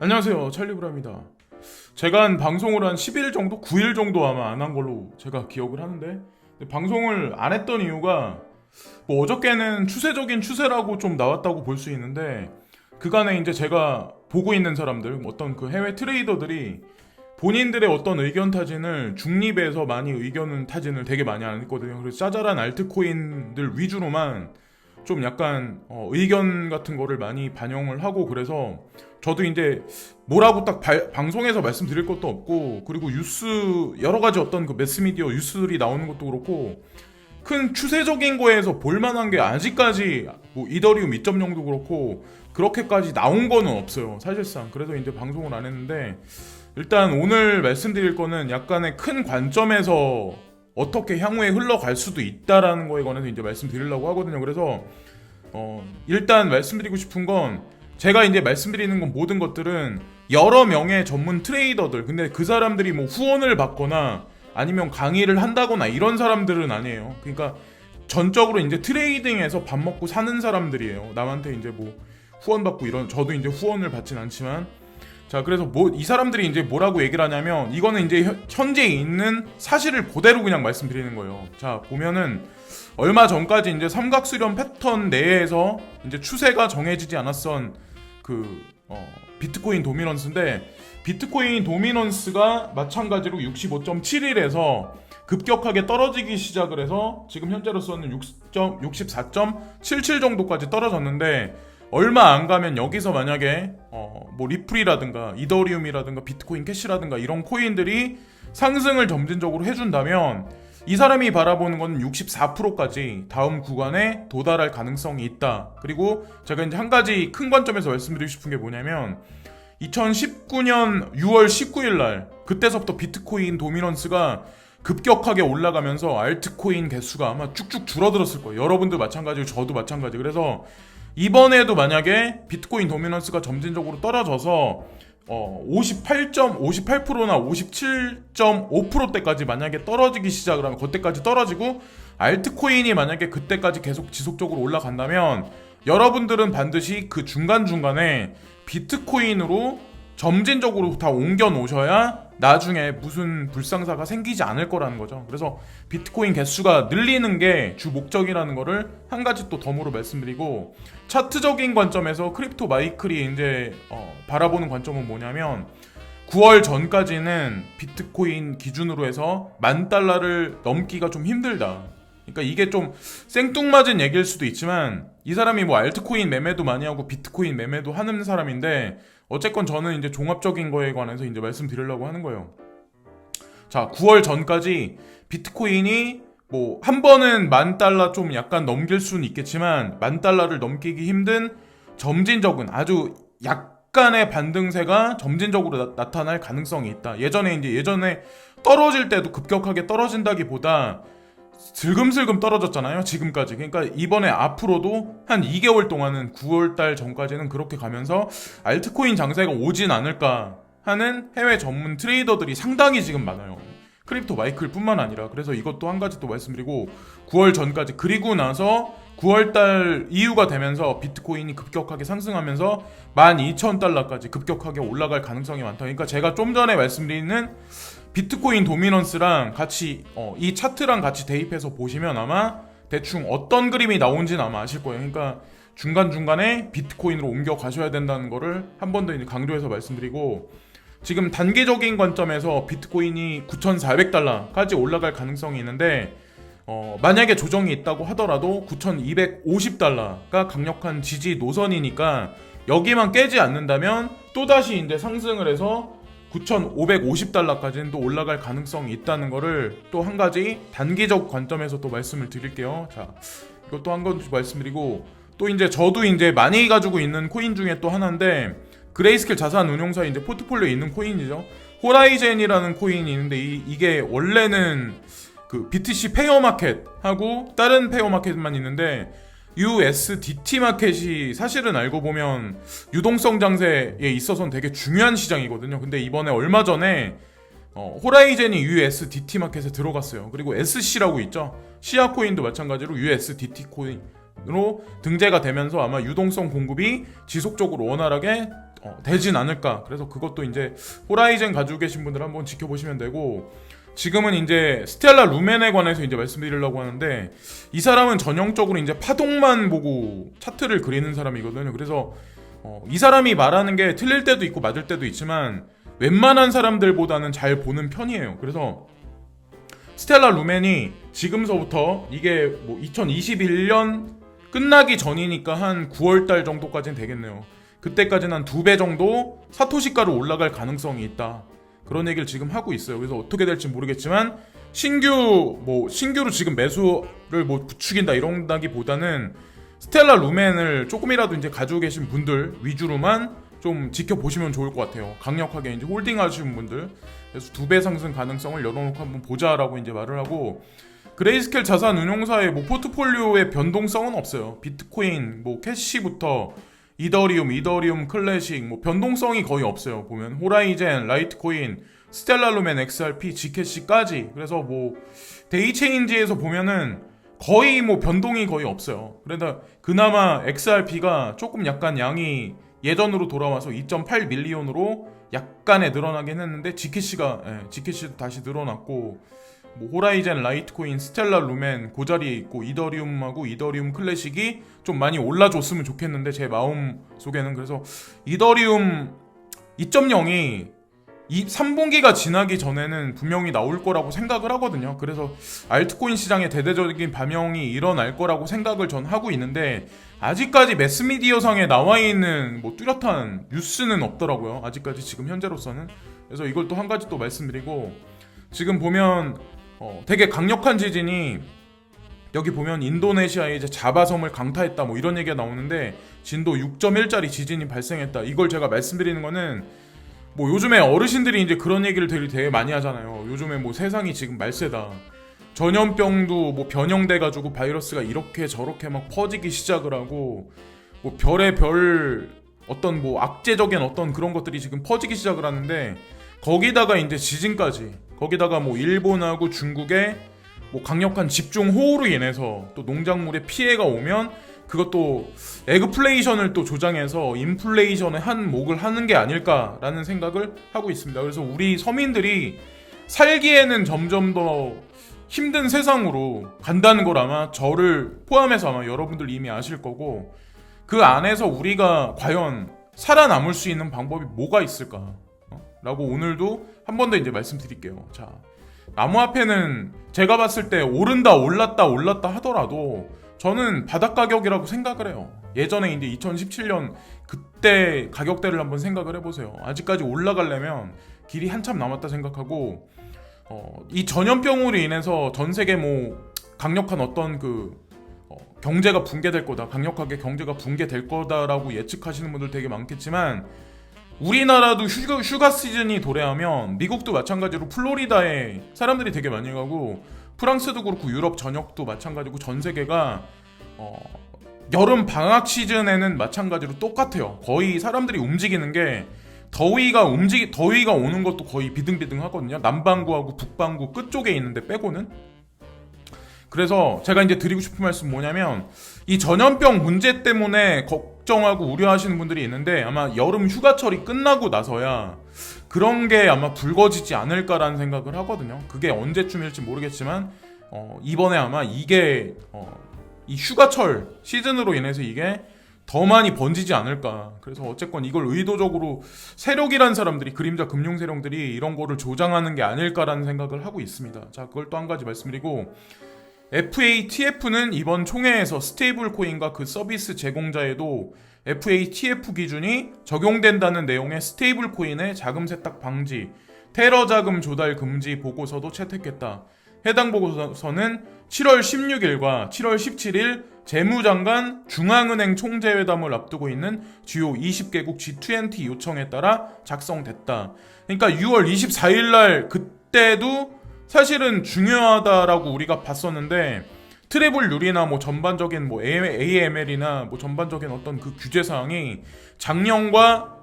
안녕하세요 찰리브라입니다 제가 한 방송을 한 10일 정도? 9일 정도 아마 안 한 걸로 제가 기억을 하는데 방송을 안 했던 이유가 뭐 어저께는 추세적인 추세라고 좀 나왔다고 볼 수 있는데 그간에 이제 제가 보고 있는 사람들 어떤 그 해외 트레이더들이 본인들의 어떤 의견 타진을 중립에서 많이 의견 타진을 되게 많이 안 했거든요 그래서 짜잘한 알트코인들 위주로만 좀 약간 어, 의견 같은 거를 많이 반영을 하고 그래서 저도 이제 뭐라고 딱 발- 방송에서 말씀드릴 것도 없고 그리고 뉴스 여러 가지 어떤 그 매스미디어 뉴스들이 나오는 것도 그렇고 큰 추세적인 거에서 볼만한 게 아직까지 뭐 이더리움 2.0도 그렇고 그렇게까지 나온 거는 없어요 사실상. 그래서 이제 방송을 안 했는데 일단 오늘 말씀드릴 거는 약간의 큰 관점에서 어떻게 향후에 흘러갈 수도 있다라는 거에 관해서 이제 말씀드리려고 하거든요 그래서 어, 일단 말씀드리고 싶은 건 제가 이제 말씀드리는 건 모든 것들은 여러 명의 전문 트레이더들 근데 그 사람들이 뭐 후원을 받거나 아니면 강의를 한다거나 이런 사람들은 아니에요. 그러니까 전적으로 이제 트레이딩에서 밥 먹고 사는 사람들이에요. 남한테 이제 뭐 후원 받고 이런 저도 이제 후원을 받진 않지만 자 그래서 뭐 이 사람들이 이제 뭐라고 얘기를 하냐면 이거는 이제 현- 현재 있는 사실을 그대로 그냥 말씀드리는 거예요. 자 보면은 얼마 전까지 이제 삼각수렴 패턴 내에서 이제 추세가 정해지지 않았던 그 어, 비트코인 도미넌스인데 비트코인 도미넌스가 마찬가지로 65.71에서 급격하게 떨어지기 시작을 해서 지금 현재로서는 64.77 정도까지 떨어졌는데 얼마 안 가면 여기서 만약에 어, 뭐 리플이라든가 이더리움이라든가 비트코인 캐시라든가 이런 코인들이 상승을 점진적으로 해준다면 이 사람이 바라보는 건 64%까지 다음 구간에 도달할 가능성이 있다. 그리고 제가 이제 한 가지 큰 관점에서 말씀드리고 싶은 게 뭐냐면 2019년 6월 19일 날 그때서부터 비트코인 도미넌스가 급격하게 올라가면서 알트코인 개수가 아마 쭉쭉 줄어들었을 거예요. 여러분도 마찬가지고 저도 마찬가지. 그래서 이번에도 만약에 비트코인 도미넌스가 점진적으로 떨어져서 어, 58.58%나 57.5%대까지 만약에 떨어지기 시작을 하면 그때까지 떨어지고 알트코인이 만약에 그때까지 계속 지속적으로 올라간다면 여러분들은 반드시 그 중간중간에 비트코인으로 점진적으로 다 옮겨 놓으셔야 나중에 무슨 불상사가 생기지 않을 거라는 거죠. 그래서 비트코인 개수가 늘리는 게 주 목적이라는 거를 한 가지 또 덤으로 말씀드리고 차트적인 관점에서 크립토 마이클이 이제 어, 바라보는 관점은 뭐냐면 9월 전까지는 비트코인 기준으로 해서 만 달러를 넘기가 좀 힘들다. 그러니까 이게 좀 생뚱맞은 얘기일 수도 있지만 이 사람이 뭐 알트코인 매매도 많이 하고 비트코인 매매도 하는 사람인데 어쨌건 저는 이제 종합적인 거에 관해서 이제 말씀드리려고 하는 거예요. 자, 9월 전까지 비트코인이 뭐 한 번은 만 달러 좀 약간 넘길 수는 있겠지만 만 달러를 넘기기 힘든 점진적인 아주 약간의 반등세가 점진적으로 나, 타날 가능성이 있다. 예전에 이제 예전에 떨어질 때도 급격하게 떨어진다기보다 슬금슬금 떨어졌잖아요. 지금까지. 그러니까 이번에 앞으로도 한 2개월 동안은 9월 달 전까지는 그렇게 가면서 알트코인 장세가 오진 않을까 하는 해외 전문 트레이더들이 상당히 지금 많아요. 크립토 마이클뿐만 아니라 그래서 이것도 한 가지 또 말씀드리고 9월 전까지 그리고 나서 9월 달 이후가 되면서 비트코인이 급격하게 상승하면서 12,000달러까지 급격하게 올라갈 가능성이 많다. 그러니까 제가 좀 전에 말씀드리는 비트코인 도미넌스랑 같이 어, 이 차트랑 같이 대입해서 보시면 아마 대충 어떤 그림이 나온지는 아마 아실 거예요. 그러니까 중간 중간에 비트코인으로 옮겨 가셔야 된다는 거를 한 번 더 강조해서 말씀드리고 지금 단계적인 관점에서 비트코인이 9,400달러까지 올라갈 가능성이 있는데 어, 만약에 조정이 있다고 하더라도 9,250달러가 강력한 지지 노선이니까 여기만 깨지 않는다면 또다시 이제 상승을 해서 9,550달러까지는 또 올라갈 가능성이 있다는 거를 또 한 가지 단기적 관점에서 또 말씀을 드릴게요. 자, 이것도 한 건 말씀드리고 또 이제 저도 이제 많이 가지고 있는 코인 중에 또 하나인데 그레이스켈 자산 운용사 이제 포트폴리오에 있는 코인이죠. 호라이젠이라는 코인이 있는데 이, 이게 원래는 그 BTC 페어 마켓하고 다른 페어 마켓만 있는데 USDT 마켓이 사실은 알고 보면 유동성 장세에 있어서는 되게 중요한 시장이거든요. 근데 이번에 얼마 전에 어, 호라이젠이 USDT 마켓에 들어갔어요. 그리고 SC라고 있죠. 시아 코인도 마찬가지로 USDT 코인 코인으로 등재가 되면서 아마 유동성 공급이 지속적으로 원활하게 어, 되진 않을까. 그래서 그것도 이제 호라이즌 가지고 계신 분들 한번 지켜보시면 되고 지금은 이제 스텔라 루멘에 관해서 이제 말씀드리려고 하는데 이 사람은 전형적으로 이제 파동만 보고 차트를 그리는 사람이거든요. 그래서 어, 이 사람이 말하는 게 틀릴 때도 있고 맞을 때도 있지만 웬만한 사람들보다는 잘 보는 편이에요. 그래서 스텔라 루멘이 지금서부터 이게 뭐 2021년 끝나기 전이니까 한 9월달 정도까지는 되겠네요. 그때까지는 한 두 배 정도 사토시가로 올라갈 가능성이 있다. 그런 얘기를 지금 하고 있어요. 그래서 어떻게 될지 모르겠지만 신규 뭐 신규로 지금 매수를 뭐 부추긴다 이런다기보다는 스텔라 루멘을 조금이라도 이제 가지고 계신 분들 위주로만 좀 지켜보시면 좋을 것 같아요. 강력하게 이제 홀딩 하시는 분들. 그래서 두 배 상승 가능성을 열어놓고 한번 보자라고 이제 말을 하고 그레이스켈 자산 운용사의 뭐 포트폴리오의 변동성은 없어요. 비트코인, 뭐 캐시부터 이더리움, 이더리움 클래식 뭐 변동성이 거의 없어요. 보면 호라이젠, 라이트코인, 스텔라루멘, XRP, 지캐시까지 그래서 뭐 데이체인지에서 보면은 거의 뭐 변동이 거의 없어요. 그래서 그나마 XRP가 조금 약간 양이 예전으로 돌아와서 2.8 밀리온으로 약간의 늘어나긴 했는데 지캐시가 예, 지캐시도 다시 늘어났고 뭐 호라이젠, 라이트코인, 스텔라 루멘 그 자리에 있고 이더리움하고 이더리움 클래식이 좀 많이 올라줬으면 좋겠는데 제 마음 속에는 그래서 이더리움 2.0이 이 3분기가 지나기 전에는 분명히 나올 거라고 생각을 하거든요. 그래서 알트코인 시장에 대대적인 반영이 일어날 거라고 생각을 전 하고 있는데 아직까지 매스미디어상에 나와 있는 뭐 뚜렷한 뉴스는 없더라고요. 아직까지 지금 현재로서는. 그래서 이걸 또 한 가지 또 말씀드리고 지금 보면 어, 되게 강력한 지진이 여기 보면 인도네시아에 이제 자바섬을 강타했다 뭐 이런 얘기가 나오는데 진도 6.1짜리 지진이 발생했다. 이걸 제가 말씀드리는 거는 뭐 요즘에 어르신들이 이제 그런 얘기를 되게, 되게 많이 하잖아요. 요즘에 뭐 세상이 지금 말세다. 전염병도 뭐 변형돼 가지고 바이러스가 이렇게 저렇게 막 퍼지기 시작을 하고 뭐 별의 별 어떤 뭐 악재적인 어떤 그런 것들이 지금 퍼지기 시작을 하는데 거기다가 이제 지진까지 거기다가 뭐 일본하고 중국의 뭐 강력한 집중 호우로 인해서 또 농작물에 피해가 오면 그것도 에그플레이션을 또 조장해서 인플레이션의 한 목을 하는 게 아닐까라는 생각을 하고 있습니다. 그래서 우리 서민들이 살기에는 점점 더 힘든 세상으로 간다는 걸 아마 저를 포함해서 아마 여러분들 이미 아실 거고 그 안에서 우리가 과연 살아남을 수 있는 방법이 뭐가 있을까? 어? 라고 오늘도 한 번 더 이제 말씀드릴게요. 자, 나무 앞에는 제가 봤을 때 오른다 올랐다 올랐다 하더라도 저는 바닥 가격이라고 생각을 해요. 예전에 이제 2017년 그때 가격대를 한번 생각을 해보세요. 아직까지 올라가려면 길이 한참 남았다 생각하고 어, 이 전염병으로 인해서 전 세계 뭐 강력한 어떤 그 어, 경제가 붕괴될 거다, 강력하게 경제가 붕괴될 거다라고 예측하시는 분들 되게 많겠지만 우리나라도 휴가, 휴가 시즌이 도래하면 미국도 마찬가지로 플로리다에 사람들이 되게 많이 가고 프랑스도 그렇고 유럽 전역도 마찬가지고 전 세계가 어, 여름 방학 시즌에는 마찬가지로 똑같아요. 거의 사람들이 움직이는 게 더위가 움직이 더위가 오는 것도 거의 비등비등하거든요. 남반구하고 북반구 끝쪽에 있는데 빼고는 그래서 제가 이제 드리고 싶은 말씀 뭐냐면 이 전염병 문제 때문에 걱정하고 우려하시는 분들이 있는데 아마 여름 휴가철이 끝나고 나서야 그런 게 아마 불거지지 않을까라는 생각을 하거든요. 그게 언제쯤일지 모르겠지만 어, 이번에 아마 이게 어, 이 휴가철 시즌으로 인해서 이게 더 많이 번지지 않을까. 그래서 어쨌건 이걸 의도적으로 세력이란 사람들이 그림자 금융 세력들이 이런 거를 조장하는 게 아닐까라는 생각을 하고 있습니다. 자, 그걸 또 한 가지 말씀드리고 FATF는 이번 총회에서 스테이블 코인과 그 서비스 제공자에도 FATF 기준이 적용된다는 내용의 스테이블 코인의 자금 세탁 방지, 테러 자금 조달 금지 보고서도 채택했다. 해당 보고서는 7월 16일과 7월 17일 재무장관 중앙은행 총재회담을 앞두고 있는 주요 20개국 G20 요청에 따라 작성됐다. 그러니까 6월 24일 날 그때도 사실은 중요하다라고 우리가 봤었는데 트래블률이나 뭐 전반적인 뭐 AML이나 뭐 전반적인 어떤 그 규제 사항이 작년과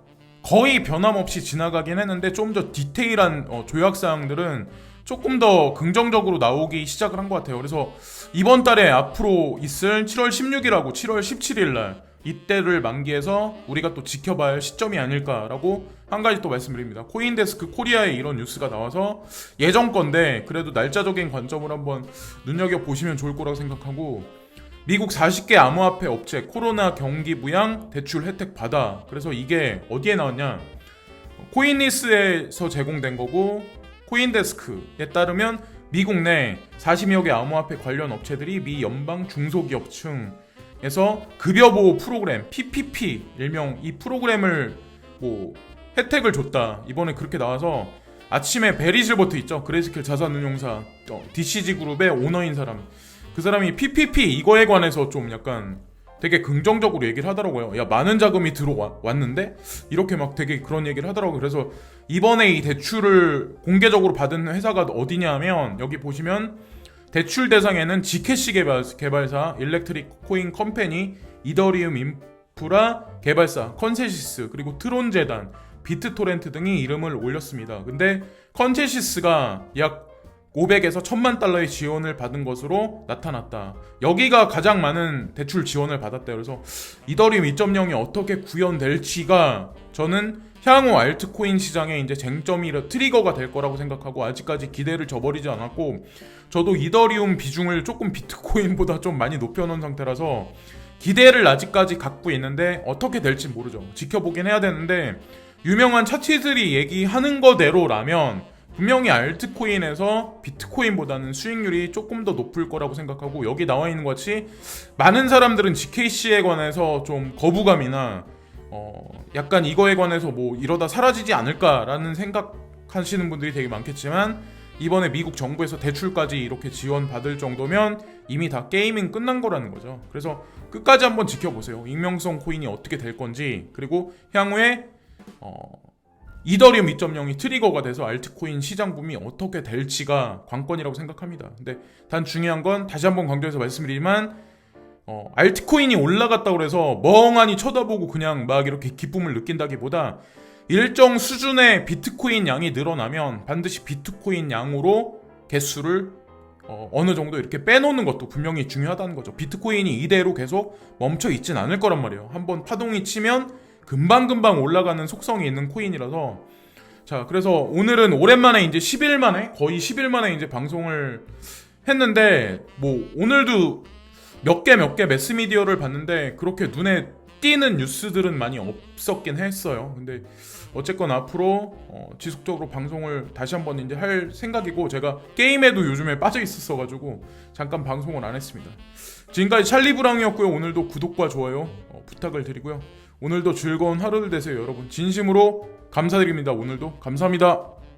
거의 변함없이 지나가긴 했는데 좀 더 디테일한 어, 조약 사항들은 조금 더 긍정적으로 나오기 시작을 한 것 같아요. 그래서 이번 달에 앞으로 있을 7월 16일하고 7월 17일 날 이때를 만기해서 우리가 또 지켜봐야 할 시점이 아닐까라고 한 가지 또 말씀드립니다. 코인데스크 코리아에 이런 뉴스가 나와서 예전 건데 그래도 날짜적인 관점을 한번 눈여겨 보시면 좋을 거라고 생각하고 미국 40개 암호화폐 업체 코로나 경기 부양 대출 혜택 받아. 그래서 이게 어디에 나왔냐? 코인리스에서 제공된 거고 코인데스크에 따르면 미국 내 40여 개 암호화폐 관련 업체들이 미 연방 중소기업층 에서 급여 보호 프로그램 PPP 일명 이 프로그램을 뭐 혜택을 줬다. 이번에 그렇게 나와서 아침에 베리 실버트 있죠. 그레이스킬 자산운용사 어, DCG 그룹의 오너인 사람. 그 사람이 PPP 이거에 관해서 좀 약간 되게 긍정적으로 얘기를 하더라고요. 야 많은 자금이 들어왔는데 이렇게 막 되게 그런 얘기를 하더라고요. 그래서 이번에 이 대출을 공개적으로 받은 회사가 어디냐면 여기 보시면 대출 대상에는 지캐시 개발, 개발 사, 일렉트릭 코인 컴퍼니, 이더리움 인프라 개발사, 컨세시스 그리고 트론 재단, 비트토렌트 등이 이름을 올렸습니다. 근데 컨세시스가 약 500에서 1000만 달러의 지원을 받은 것으로 나타났다. 여기가 가장 많은 대출 지원을 받았대요. 그래서 이더리움 2.0이 어떻게 구현될지가 저는 향후 알트코인 시장의 이제 쟁점이 트리거가 될 거라고 생각하고 아직까지 기대를 저버리지 않았고 저도 이더리움 비중을 조금 비트코인보다 좀 많이 높여놓은 상태라서 기대를 아직까지 갖고 있는데 어떻게 될지 모르죠. 지켜보긴 해야 되는데 유명한 차트들이 얘기하는 거대로라면 분명히 알트코인에서 비트코인보다는 수익률이 조금 더 높을 거라고 생각하고 여기 나와 있는 것 같이 많은 사람들은 GKC에 관해서 좀 거부감이나 어 약간 이거에 관해서 뭐 이러다 사라지지 않을까라는 생각하시는 분들이 되게 많겠지만 이번에 미국 정부에서 대출까지 이렇게 지원 받을 정도면 이미 다 게이밍 끝난 거라는 거죠. 그래서 끝까지 한번 지켜보세요. 익명성 코인이 어떻게 될 건지 그리고 향후에 어 이더리움 2.0이 트리거가 돼서 알트코인 시장 붐이 어떻게 될지가 관건이라고 생각합니다. 근데 단 중요한 건 다시 한번 강조해서 말씀드리지만 어, 알트코인이 올라갔다고 해서 멍하니 쳐다보고 그냥 막 이렇게 기쁨을 느낀다기보다 일정 수준의 비트코인 양이 늘어나면 반드시 비트코인 양으로 개수를 어, 어느 정도 이렇게 빼놓는 것도 분명히 중요하다는 거죠. 비트코인이 이대로 계속 멈춰 있진 않을 거란 말이에요. 한번 파동이 치면 금방금방 올라가는 속성이 있는 코인이라서 자 그래서 오늘은 오랜만에 이제 10일 만에 거의 10일 만에 이제 방송을 했는데 뭐 오늘도 몇 개 몇 개 매스미디어를 봤는데 그렇게 눈에 띄는 뉴스들은 많이 없었긴 했어요. 근데 어쨌건 앞으로 어, 지속적으로 방송을 다시 한번 이제 할 생각이고 제가 게임에도 요즘에 빠져 있었어 가지고 잠깐 방송을 안 했습니다. 지금까지 찰리브랑이었고요. 오늘도 구독과 좋아요 어, 부탁을 드리고요. 오늘도 즐거운 하루를 되세요, 여러분. 진심으로 감사드립니다. 오늘도 감사합니다.